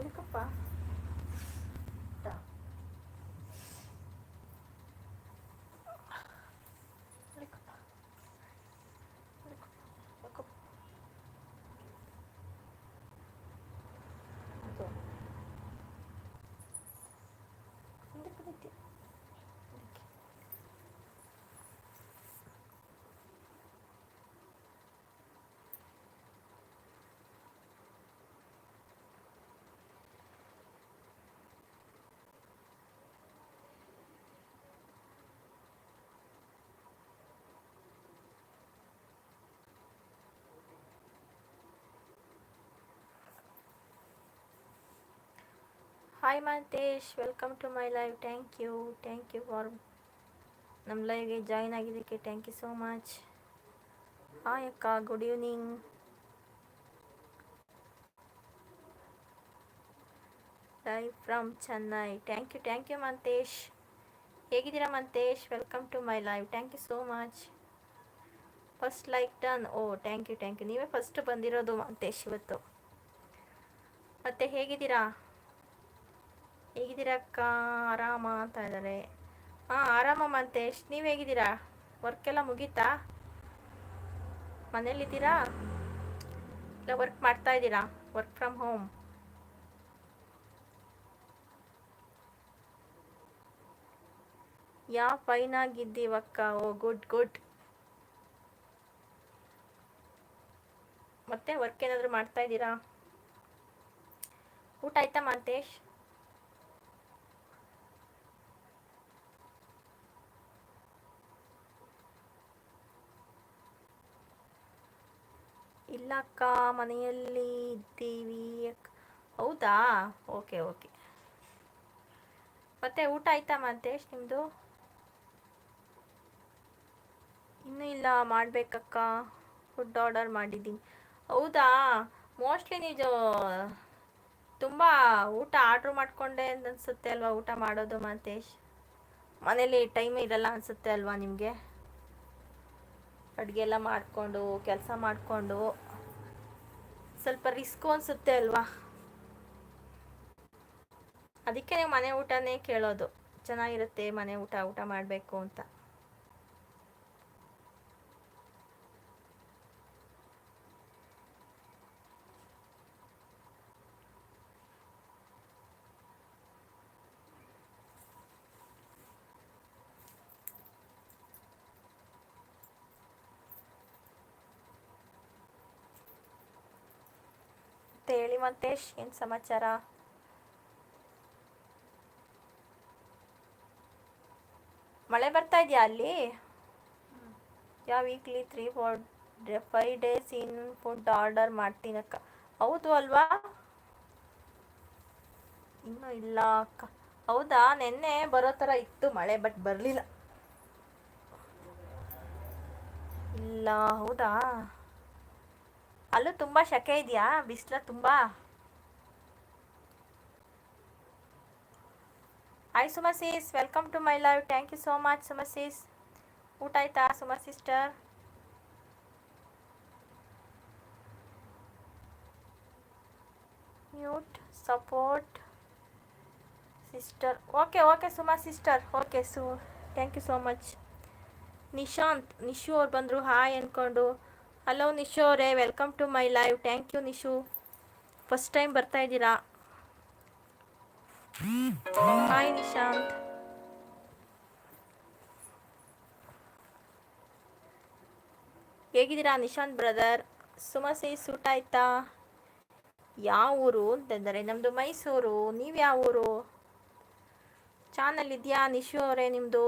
Wala ka. Hi Manthesh welcome to my live thank you thank you for ನಮ್ಮ ಲೈವ್ಗೆ join ಆಗಿದ್ದಕ್ಕೆ thank you so much hi ಅಕ್ಕ good evening live from Chennai thank you thank you Manthesh ಹೇಗಿದ್ದೀರಾ Manthesh welcome to my live thank you so much first like done oh thank you thank you ನೀವೇ first ಬಂದಿರೋದು ಮಂತೇಶ್ ಇವತ್ತು. ಮತ್ತೆ ಹೇಗಿದ್ದೀರಾ? ಹೇಗಿದ್ದೀರಾ ಅಕ್ಕ ಆರಾಮ ಅಂತ ಇದ್ದಾರೆ ಹಾಂ ಆರಾಮ ಮಂತೇಶ್, ನೀವು ಹೇಗಿದ್ದೀರಾ? ವರ್ಕ್ ಎಲ್ಲ ಮುಗೀತಾ? ಮನೇಲಿದ್ದೀರಾ ಇಲ್ಲ ವರ್ಕ್ ಮಾಡ್ತಾ ಇದ್ದೀರಾ? Work from home yeah fine ಆಗಿದ್ದೀವಕ್ಕ? Oh good good ಮತ್ತೆ ವರ್ಕ್ ಏನಾದರೂ ಮಾಡ್ತಾ ಇದ್ದೀರಾ? ಊಟ ಆಯ್ತಾ ಮಂತೇಶ್? ಇಲ್ಲ ಅಕ್ಕ ಮನೆಯಲ್ಲಿ ಇದ್ದೀವಿ ಹೌದಾ? Okay okay. ಮತ್ತೆ ಊಟ ಆಯ್ತಾ ಮಂತೇಶ್ ನಿಮ್ಮದು ಇನ್ನೂ ಇಲ್ಲ, ಮಾಡಬೇಕಕ್ಕ. ಫುಡ್ ಆರ್ಡರ್ ಮಾಡಿದ್ದೀನಿ. ಹೌದಾ? ಮೋಸ್ಟ್ಲಿ ನೀವು ತುಂಬ ಊಟ ಆರ್ಡ್ರ್ ಮಾಡಿಕೊಂಡೆ ಅಂತ ಅನಿಸುತ್ತೆ ಅಲ್ವಾ ಊಟ ಮಾಡೋದು ಮಂತೇಶ್ ಮನೇಲಿ ಟೈಮ್ ಇರಲ್ಲ ಅನಿಸುತ್ತೆ ಅಲ್ವಾ ನಿಮಗೆ? ಅಡುಗೆ ಎಲ್ಲ ಮಾಡಿಕೊಂಡು, ಕೆಲಸ ಮಾಡಿಕೊಂಡು. ಸ್ವಲ್ಪ ರಿಸ್ಕು ಅನಿಸುತ್ತೆ ಅಲ್ವಾ? ಅದಕ್ಕೆ ನೀವು ಮನೆ ಊಟನೇ ಕೇಳೋದು. ಚೆನ್ನಾಗಿರುತ್ತೆ ಮನೆ ಊಟ ಊಟ ಮಾಡಬೇಕು ಅಂತ. ಮತ್ತೆ ಹೇಳಿ ಮಂತೇಶ್ ಏನು ಸಮಾಚಾರ? ಮಳೆ ಬರ್ತಾ ಇದೆಯಾ ಅಲ್ಲಿ? Yeah weekly three four five days in food order ಮಾಡ್ತೀನಕ್ಕ ಹೌದು ಅಲ್ವಾ? ಇನ್ನೂ ಇಲ್ಲ ಅಕ್ಕ. ಹೌದಾ? ನೆನ್ನೆ ಬರೋ ಥರ ಇತ್ತು ಮಳೆ ಬಟ್ ಬರಲಿಲ್ಲ. ಇಲ್ಲ, ಹೌದಾ? ಅಲ್ಲೂ ತುಂಬಾ ಶಕೆ ಇದೆಯಾ? ಬಿಸಿಲ ತುಂಬಾ? Hi Suma sis welcome to my live thank you so much Suma sis. ಊಟ ಆಯ್ತಾ Suma sister mute support sister okay okay Suma sister okay ಸು thank you so much Nishant, Nishu ಅವ್ರು ಬಂದರು. ಹಾಯ್ ಅಂದ್ಕೊಂಡು ಹಲೋ ನಿಶು ಅವರೇ. Welcome to my live thank you Nishu first time ಬರ್ತಾ ಇದ್ದೀರಾ? Hi Nishant ಹೇಗಿದ್ದೀರಾ ನಿಶಾಂತ್ ಬ್ರದರ್ ಸುಮಸಿ ಸೂಟ್ ಆಯ್ತಾ? ಯಾವ ಊರು ಅಂತಂದರೆ ನಮ್ಮದು ಮೈಸೂರು. ನೀವು ಯಾವ ಊರು? ಚಾನಲ್ ಇದೆಯಾ ನಿಶು ಅವರೇ ನಿಮ್ಮದು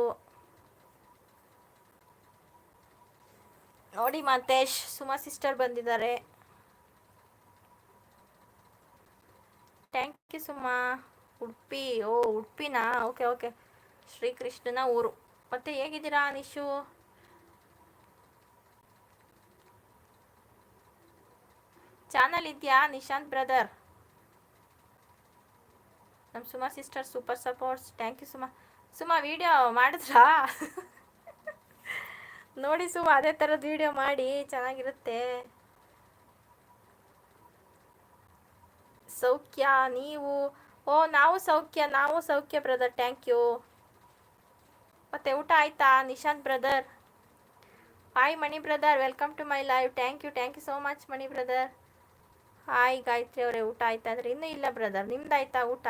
ನೋಡಿ ಮಾತೇಶ್, ಸುಮಾ ಸಿಸ್ಟರ್ ಬಂದಿದ್ದಾರೆ. Thank you Suma. ಉಡುಪಿ, ಓ ಉಡುಪಿನಾ? ಓಕೆ ಓಕೆ ಶ್ರೀಕೃಷ್ಣನ ಊರು. ಮತ್ತೆ ಹೇಗಿದ್ದೀರಾ ನಿಶು? ಚಾನಲ್ ಇದೆಯಾ ನಿಶಾಂತ್ ಬ್ರದರ್ ನಮ್ಮ Suma sister super supports thank you Suma. Suma video ಮಾಡಿದ್ರಾ? ನೋಡಿ ಸುಮ್ಮ ಅದೇ ಥರದ್ದು ವಿಡಿಯೋ ಮಾಡಿ, ಚೆನ್ನಾಗಿರುತ್ತೆ. ಸೌಖ್ಯ, ನೀವು. ಓ, ನಾವು ಸೌಖ್ಯ ನಾವು ಸೌಖ್ಯ ಬ್ರದರ್ ಥ್ಯಾಂಕ್ ಯು ಮತ್ತೆ ಊಟ ಆಯ್ತಾ? Nishant brother hi Mani brother welcome to my live thank you thank you so much Mani brother hi Gayatri ಅವರೇ, ಊಟ ಆಯ್ತಾ? ಅಂದ್ರೆ ಇನ್ನೂ ಇಲ್ಲ ಬ್ರದರ್ ನಿಮ್ದಾಯ್ತಾ ಊಟ?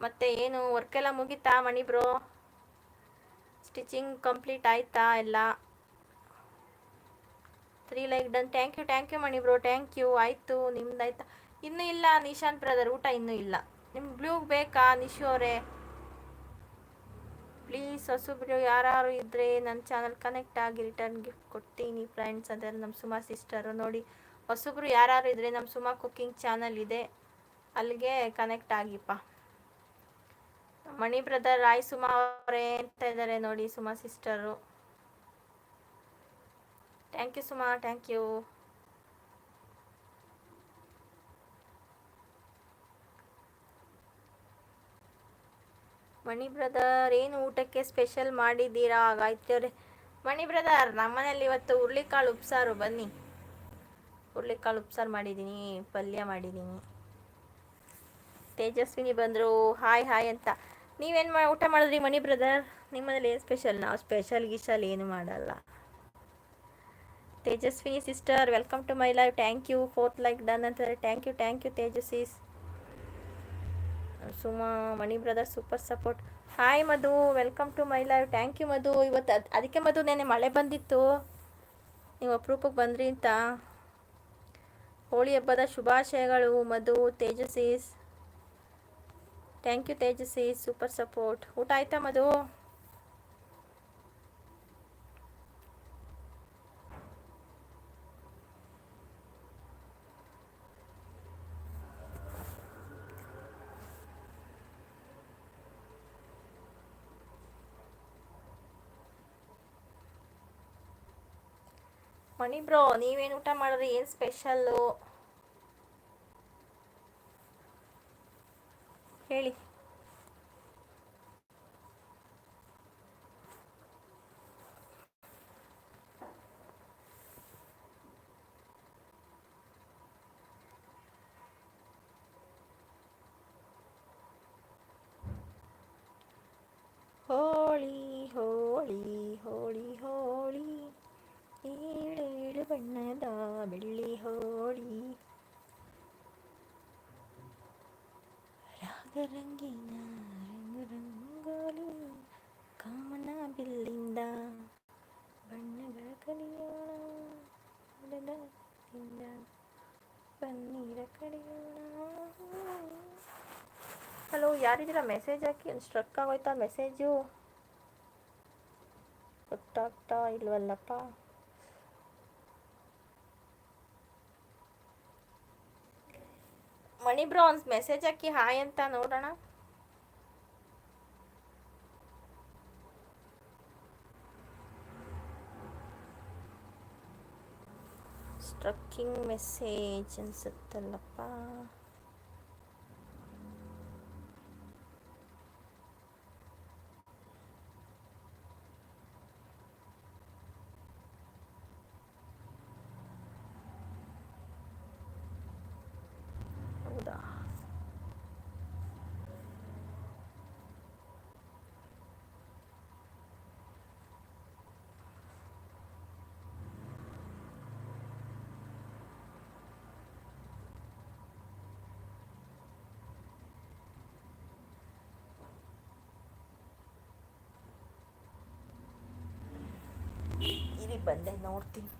ಮತ್ತೆ ಏನು ವರ್ಕ್ ಎಲ್ಲ ಮುಗೀತಾ, ಮಣಿ ಬ್ರೋ ಸ್ಟಿಚಿಂಗ್ ಕಂಪ್ಲೀಟ್ ಆಯ್ತಾ ಎಲ್ಲ? Three like done thank you thank you Mani bro thank you ಆಯಿತು ನಿಮ್ದು ಆಯ್ತಾ ಇನ್ನೂ ಇಲ್ಲ, ನಿಶಾಂತ್ ಬ್ರದರ್ ಊಟ ಇನ್ನೂ ಇಲ್ಲ. ನಿಮ್ಗೆ ಬ್ಲೂ ಬೇಕಾ, ನಿಶು ಅವರೇ? ಪ್ಲೀಸ್ ಹೊಸಬ್ರು ಯಾರು ಇದ್ದರೆ ನನ್ನ ಚಾನಲ್ ಕನೆಕ್ಟ್ ಆಗಿ ರಿಟರ್ನ್ ಗಿಫ್ಟ್ ಕೊಡ್ತೀನಿ ಫ್ರೆಂಡ್ಸ್ ಅಂದರೆ ನಮ್ಮ ಸುಮಾ ಸಿಸ್ಟರು ನೋಡಿ, ಹೊಸಬ್ರು ಯಾರು ಇದ್ದರೆ ನಮ್ಮ ಸುಮಾ ಕುಕ್ಕಿಂಗ್ ಚಾನಲ್ ಇದೆ. ಅಲ್ಲಿಗೆ ಕನೆಕ್ಟ್ ಆಗಿಪ್ಪ. ಮಣಿ ಬ್ರದರ್ ರಾಯ್ ಸುಮಾ ಅವರೇ ಅಂತ ಇದ್ದಾರೆ ನೋಡಿ, Suma sister. Thank you Suma thank you Mani brother, ಏನು ಊಟಕ್ಕೆ ಸ್ಪೆಷಲ್ ಮಾಡಿದ್ದೀರಾ? ಗಾಯತ್ರಿ ಮಣಿ ಬ್ರದರ್, ನಮ್ಮನೇಲಿ ಇವತ್ತು ಹುರ್ಳಿಕಾಳು ಉಪ್ಸಾರು, ಬನ್ನಿ. ಹುರ್ಳಿಕಾಳು ಉಪ್ಸಾರು ಮಾಡಿದ್ದೀನಿ, ಪಲ್ಯ ಮಾಡಿದ್ದೀನಿ. ತೇಜಸ್ವಿನಿ ಬಂದರು, ಹಾಯ್ ಹಾಯ್ ಅಂತ. ನೀವೇನು ಮಾ ಊಟ ಮಾಡಿದ್ರಿ ಮಣಿ ಬ್ರದರ್ ನಿಮ್ಮಲ್ಲಿ ಏನು ಸ್ಪೆಷಲ್ ನಾವು ಸ್ಪೆಷಲ್ ಗಿಶಲ್ ಏನು ಮಾಡಲ್ಲ. Tejaswini sister welcome to my live thank you fourth like done ಅಂತಾರೆ. Thank you thank you Tejaswi sis Suma, Mani brother super support hi Madhu. Welcome to my live thank you Madhu. ಇವತ್ತು ಅದು ಅದಕ್ಕೆ ಮಧು ನೆನೆ ಮಳೆ ಬಂದಿತ್ತು. ನೀವು ಅಪರೂಪಕ್ಕೆ ಬಂದ್ರಿ ಅಂತ. ಹೋಳಿ ಹಬ್ಬದ ಶುಭಾಶಯಗಳು Madhu Tejas sis thank you Tejaswi super support ಊಟ ಆಯ್ತಾ ಮಧು? ಮಣಿ ಬ್ರೋ ನೀವೇನು ಊಟ ಮಾಡಿದ್ರಿ? ಏನು ಸ್ಪೆಷಲ್ಲು ಹೋಳಿ. ರಾಗರಂಗಿನ ರಂಗು ರಂಗೋಲಿ ಕಾಮನ ಬಿಲ್ಲಿಂದ ಬಣ್ಣಗಳ ಕಲಿಯೋಣ ಬಣ್ಣದಿಂದ ಬನ್ನೀರ ಕಡಿಯೋಣ ಹಲೋ ಯಾರಿದ್ದೀರಾ ಮೆಸೇಜ್ ಹಾಕಿ ಒಂದು ಸ್ಟ್ರಕ್ ಆಗೋಯ್ತಾ ಮೆಸೇಜು ಗೊತ್ತಾಗ್ತಾ ಇಲ್ವಲ್ಲಪ್ಪ ಮಣಿ ಬ್ರೋ ಒಂದು ಮೆಸೇಜ್ ಹಾಕಿ ಹಾಯ್ ಅಂತ ನೋಡೋಣ ಸ್ಟ್ರಕ್ಕಿಂಗ್ ಮೆಸೇಜ್ ಅನ್ಸುತ್ತಲ್ಲಪ್ಪ ಹೌದಾ ಇಲ್ಲಿ ಬಂದೆ ನೋಡ್ತೀನಿ.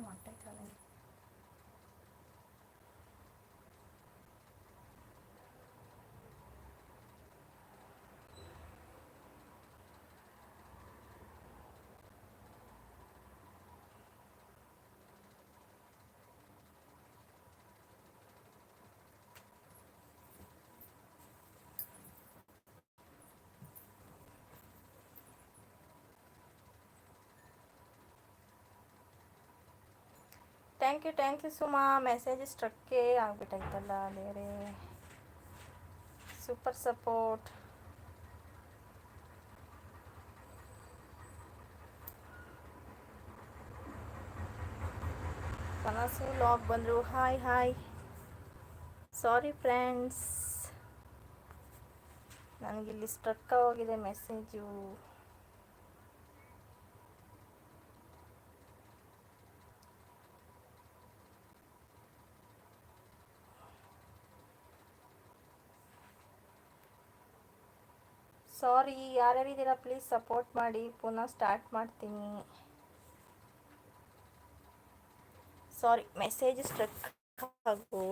ಇನ್ನೂ ಹೊಂಟೈತಲ್ಲ thank you thank you Suma message ಸ್ಟ್ರಕ್ಕೇ ಆಗ್ಬಿಟ್ಟೈತಲ್ಲ ಬೇರೆ ಸೂಪರ್ ಸಪೋರ್ಟ್ ಕನಸು ಲಾಗ್ ಬಂದರು ಹಾಯ್ ಹಾಯ್ ಸಾರಿ ಫ್ರೆಂಡ್ಸ್ ನನಗಿಲ್ಲಿ ಸ್ಟ್ರಕ್ ಹೋಗಿದೆ ಮೆಸೇಜು ಸಾರಿ ಯಾರ್ಯಾರಿದ್ದೀರಾ ಪ್ಲೀಸ್ ಸಪೋರ್ಟ್ ಮಾಡಿ. ಪುನಃ ಸ್ಟಾರ್ಟ್ ಮಾಡ್ತೀನಿ. ಸಾರಿ ಮೆಸೇಜ್ ಸ್ಟ್ರಕ್ ಆಗೋ